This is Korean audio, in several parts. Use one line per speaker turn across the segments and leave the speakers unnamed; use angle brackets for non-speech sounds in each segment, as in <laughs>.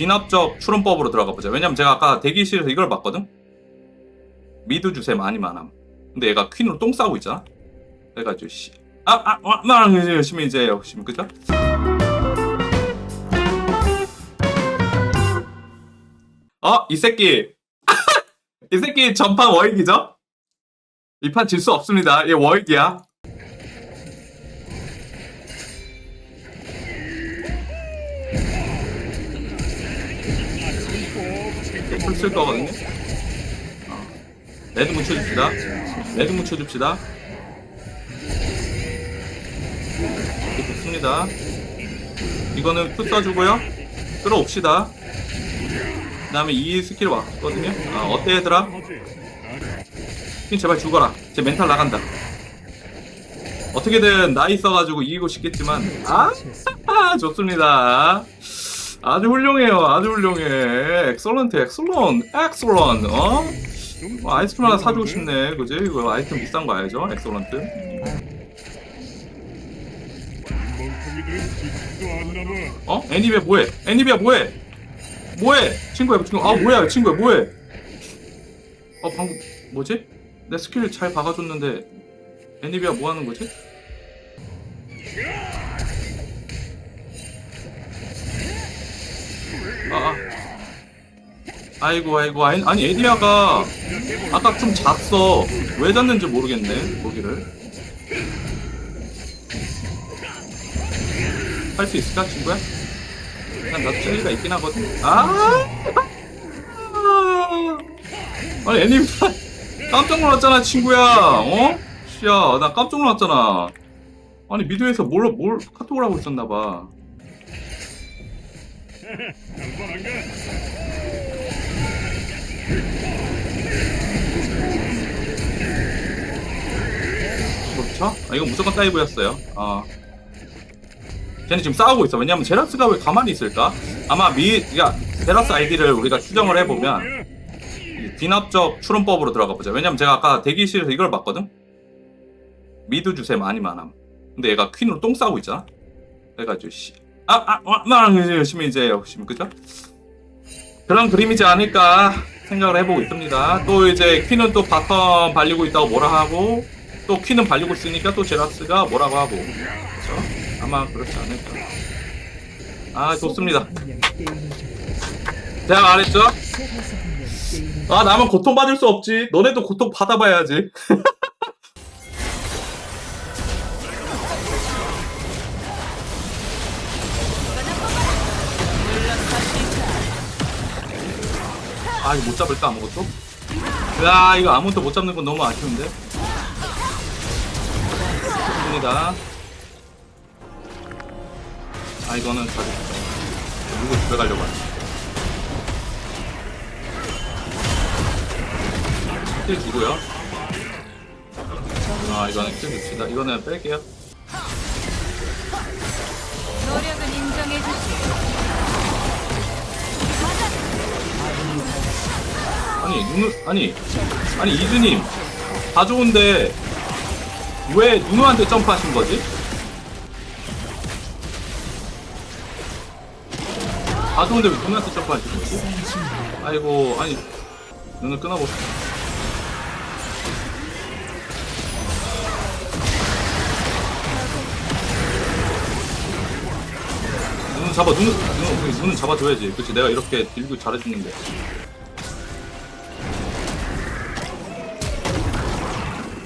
귀납적 추론법으로 들어가 보자. 왜냐면 제가 아까 대기실에서 이걸 봤거든? 미드 주세 많이 많함. 근데 얘가 퀸으로 똥 싸고 있잖아? 그래가지고, 씨. 아, 아, 아, 나랑 이제 열심히 이제 열심히, 그죠? 어, 이 새끼. <laughs> 이 새끼 전판 워익이죠? 이 판 질 수 없습니다. 얘 워익이야. 쓸 거거든요. 어. 레드 묻혀줍시다. 레드 묻혀줍시다. 이렇게 좋습니다. 이거는 큐 써주고요. 끌어옵시다. 그 다음에 이 스킬 왔거든요. 아, 어때 얘들아? 퀸 제발 죽어라. 제 멘탈 나간다. 어떻게든 나이 써가지고 이기고 싶겠지만 아 <laughs> 좋습니다. 아주 훌륭해요. 아주 훌륭해. 엑설런트, 엑설런, 엑설런. 어? 어, 아이스크림 하나 사주고 싶네. 그지? 이거 아이템 비싼 거 알죠? 엑설런트. 어? 애니비야 뭐해? 애니비야 뭐해? 뭐해? 친구야, 친구. 아 뭐야, 친구야 뭐해? 어 방금 뭐지? 내 스킬 잘 박아줬는데 애니비야 뭐 하는 거지? 아, 아. 아이고 아이고. 아니, 아니 애니비아가 아까 좀 잤어 왜 잤는지 모르겠네 거기를. 할 수 있을까 친구야? 난 나도 젤리가 있긴 하거든. 아! 아니 애니비아 깜짝 놀랐잖아 친구야. 어? 씨야 나 깜짝 놀랐잖아. 아니 미드에서 뭘, 뭘 카톡을 하고 있었나봐 그렇죠? 아, 이건 무조건 다이브였어요. 어. 쟤는 지금 싸우고 있어. 왜냐면 제라스가 왜 가만히 있을까? 아마 미, 그러니까 제라스 아이디를 우리가 추정을 해보면 이 귀납적 추론법으로 들어가 보자. 왜냐면 제가 아까 대기실에서 이걸 봤거든? 미드 주세 많이 많함. 근데 얘가 퀸으로 똥 싸고 있잖아? 그래가지고, 씨. 아, 아, 아, 나랑 이제 열심히 이제 열심히, 그죠? 그런 그림이지 않을까 생각을 해보고 있습니다. 또 이제 퀸은 또 바텀 발리고 있다고 뭐라 하고, 또 퀸은 발리고 있으니까 또 제라스가 뭐라고 하고 그렇죠? 아마 그렇지 않을까 아 좋습니다 제가 말했죠? 아 나만 고통받을 수 없지 너네도 고통 받아봐야지 <laughs> 아 이거 못 잡을까 아무것도? 야 이거 아무것도 못 잡는 건 너무 아쉬운데? 좋습니다. 아 이거는 가지 누구 집에 가려고 하지? 킬 주고요. 아 이거는 킬 줍시다. 이거는 뺄게요.
노력은
누누 아니 아니 이드님 다 좋은데 왜 누누한테 점프하신 거지? 다 좋은데 왜 누누한테 점프하신 거지? 아이고 아니 눈을 끊어보세요. 눈은 잡아 눈은 눈은 눈은 잡아줘야지. 그렇지 내가 이렇게 들고 잘해주는데.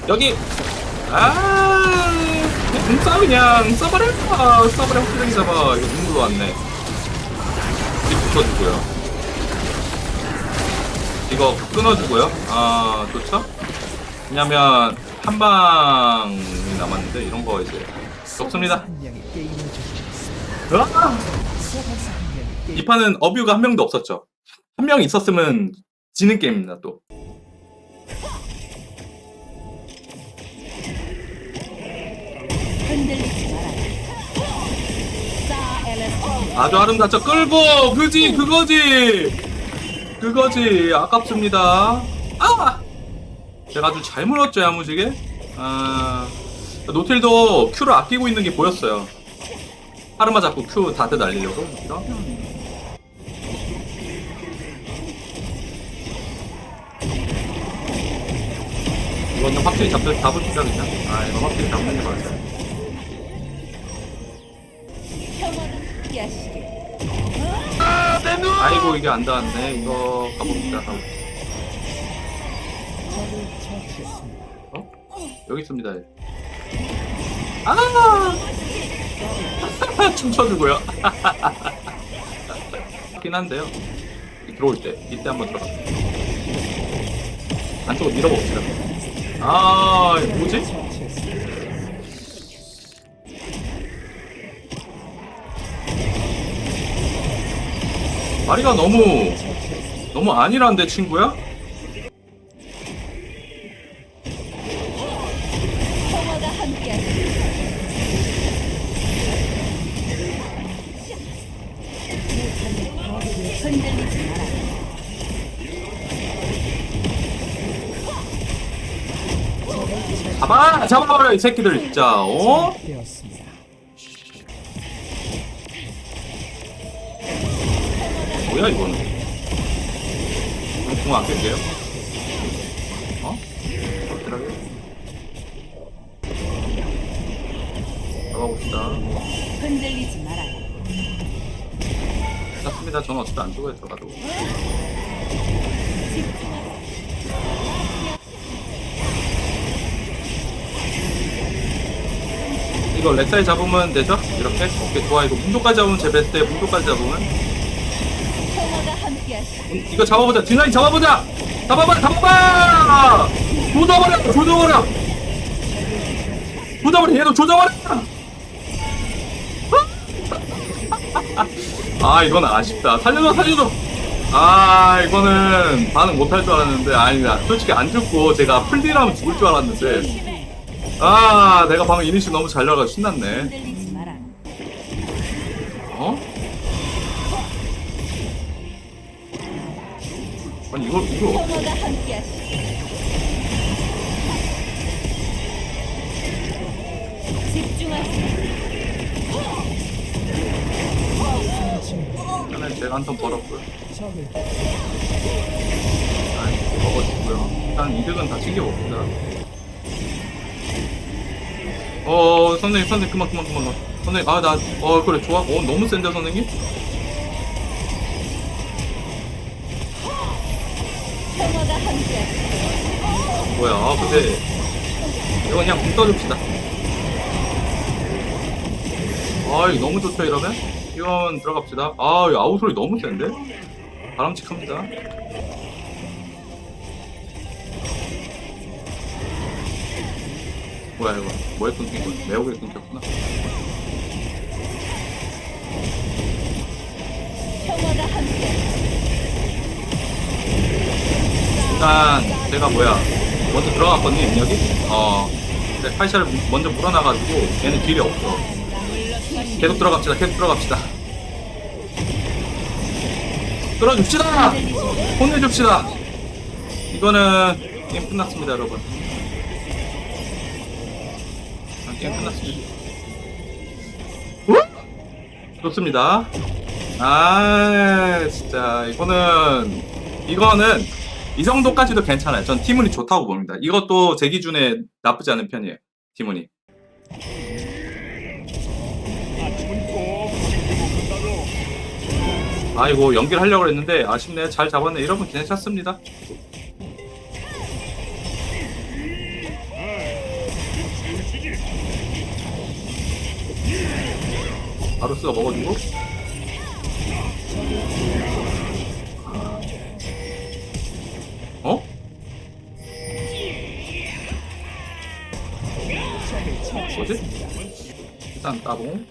여기 아 눈싸 그냥 써버려. 아, 써버려. 확실하게 잡아. 이거 눈으로 왔네. 이 붙어주고요. 이거 끊어주고요. 아 좋죠? 왜냐면 한 방이 남았는데 이런 거 이제 좋습니다. 으아! 이 판은 어뷰가 한 명도 없었죠. 한 명 있었으면 지는 게임입니다 또 아주 아름답죠. 끌고 그지 그거지 그거지 아깝습니다. 아 제가 아주 잘 물었죠 야무지게. 아 노틸도 큐를 아끼고 있는 게 보였어요. 하르마 잡고 큐 다들 날리려고 이런. 이거는 확실히 잡, 잡을 수가 그냥. 아 이거 확실히 잡는 게 맞아요. 아이고 이게 안 닿았네 이거 가봅시다. 어? 여기 있습니다 얘. 아 <laughs> 춤춰주고요 하긴 <laughs> 한데요 들어올 때 이때 한번 들어가 안쪽으로 밀어봅시다 아 뭐지? 마리가 너무 너무 아니란데 친구야? 잡아! 잡아버려 이 새끼들 진짜 어? 뭐야 이거는? 이거 공안 깰게요? 어? 확실하게 잡아봅시다.
흔들리지 마라.
잡습니다. 저는 어차피 안 죽어요 들어가도. 이거 렉사이 잡으면 되죠? 이렇게? 오케이 좋아 이거 문도까지 잡으면 제 베스트에 문도까지 잡으면. 음, 이거 잡아보자. 딜라인 잡아보자. 잡아봐 잡아봐. 조져버려 조져버려. 조져버려. 얘도 조져버려. <laughs> 아 이건 아쉽다. 살려줘 살려줘. 아 이거는 반응 못할 줄 알았는데. 아니 나 솔직히 안 죽고 제가 풀딜하면 죽을 줄 알았는데. 아 내가 방금 이니시 너무 잘 나가 신났네 아니 이걸 이걸 어떻게 일단은 제가 한 턴 벌었고요. 아이 먹어주고요. 일단 이득은 다 챙겨봅시다. 어 선생님 선생님 그만 그만 그만. 선생님 아나어 그래 좋아. 어 너무 센데 선생님 뭐야 아 근데 이거 그냥 붕 떠줍시다. 아 이거 너무 좋죠 이러면? 이건 들어갑시다. 아 아우 소리 너무 센데? 바람직합니다. 뭐야 이거. 뭐에 끊긴 거야 매혹에 끊겼구나 일단 제가 뭐야? 먼저 들어갔거든요 여기 어. 근데 팔샤를 먼저 물어놔가지고 얘는 딜이 없어. 계속 들어갑시다 계속 들어갑시다. 끌어줍시다! 혼내줍시다! 이거는 게임 끝났습니다 여러분. 아, 게임 끝났습니다. 어? 좋습니다. 아 진짜. 이거는 이거는 이 정도까지도 괜찮아요. 전 티문이 좋다고 봅니다. 이것도 제 기준에 나쁘지 않은 편이에요. 티문이. 아이고 연결하려고 했는데 아쉽네. 잘 잡았네. 여러분 괜찮습니다. 바루스가 먹어주고. 따봉.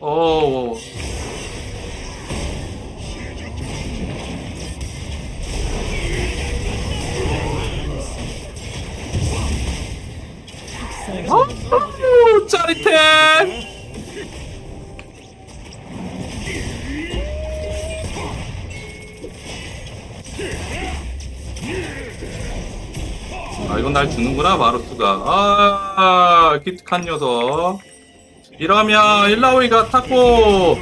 어. 어, 짜릿해. 아 이건 날 주는구나 마루스가 아 기특한 녀석 이러면 일라오이가 타코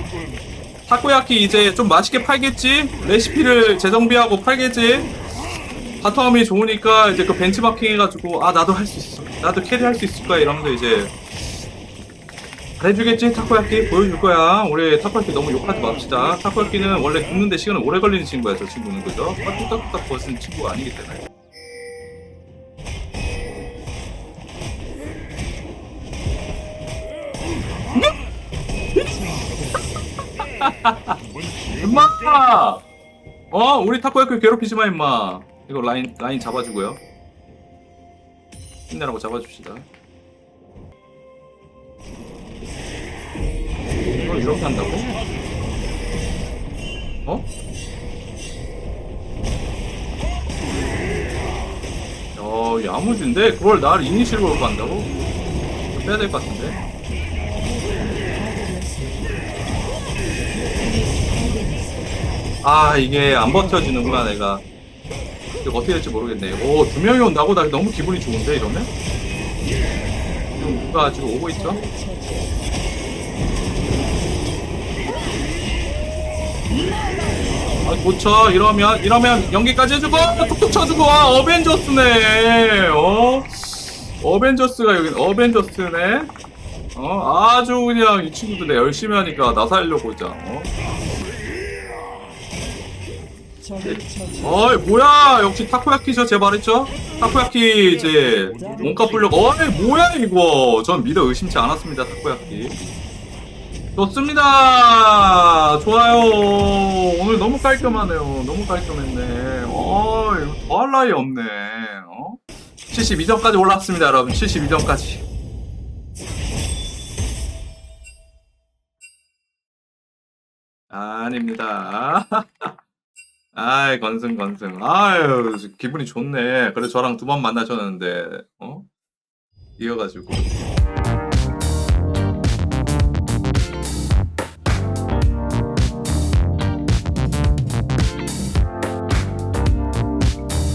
타코야키 이제 좀 맛있게 팔겠지? 레시피를 재정비하고 팔겠지? 바텀이 좋으니까 이제 그 벤치마킹 해가지고 아 나도 할 수 있어. 나도 캐리 할 수 있을 거야 이러면서 이제 잘해주겠지 타코야끼 보여줄 거야. 우리 타코야끼 너무 욕하지 맙시다. 타코야끼는 원래 굽는데 시간이 오래 걸리는 친구야 저 친구는. 그죠? 뚝딱뚝딱 벗은 친구가 아니기 때문에 임마! 어 우리 타코야끼 괴롭히지 마 임마 이거 라인 라인 잡아주고요 힘내라고 잡아줍시다 이걸 이렇게 한다고? 어? 야, 야무진데? 그걸 나를 이니셜로 간다고? 좀 빼야 될 것 같은데? 아, 이게 안 버텨지는구나, 내가. 이거 어떻게 될지 모르겠네. 오, 두 명이 온다고? 나 너무 기분이 좋은데, 이러면? 지금 누가 지금 오고 있죠? 아, 고쳐. 이러면, 이러면 연기까지 해주고, 툭툭 쳐주고, 와, 어벤져스네. 어? 어벤져스가 여기, 어벤져스네. 어? 아주 그냥 이 친구들 열심히 하니까 나 살려고 자 어? 어이, 뭐야. 역시 타코야키죠. 제가 말했죠? 타코야키, 이제, 몸값 불려고. 어이, 뭐야, 이거. 전 믿어 의심치 않았습니다, 타코야키. 좋습니다. 좋아요. 오늘 너무 깔끔하네요. 너무 깔끔했네. 어, 이거 더할 나위 없네. 어? 72점까지 올랐습니다, 여러분. 72점까지. 아닙니다. <laughs> 아이, 건승, 건승. 아유, 기분이 좋네. 그래, 저랑 두 번 만나셨는데, 어? 이어가지고.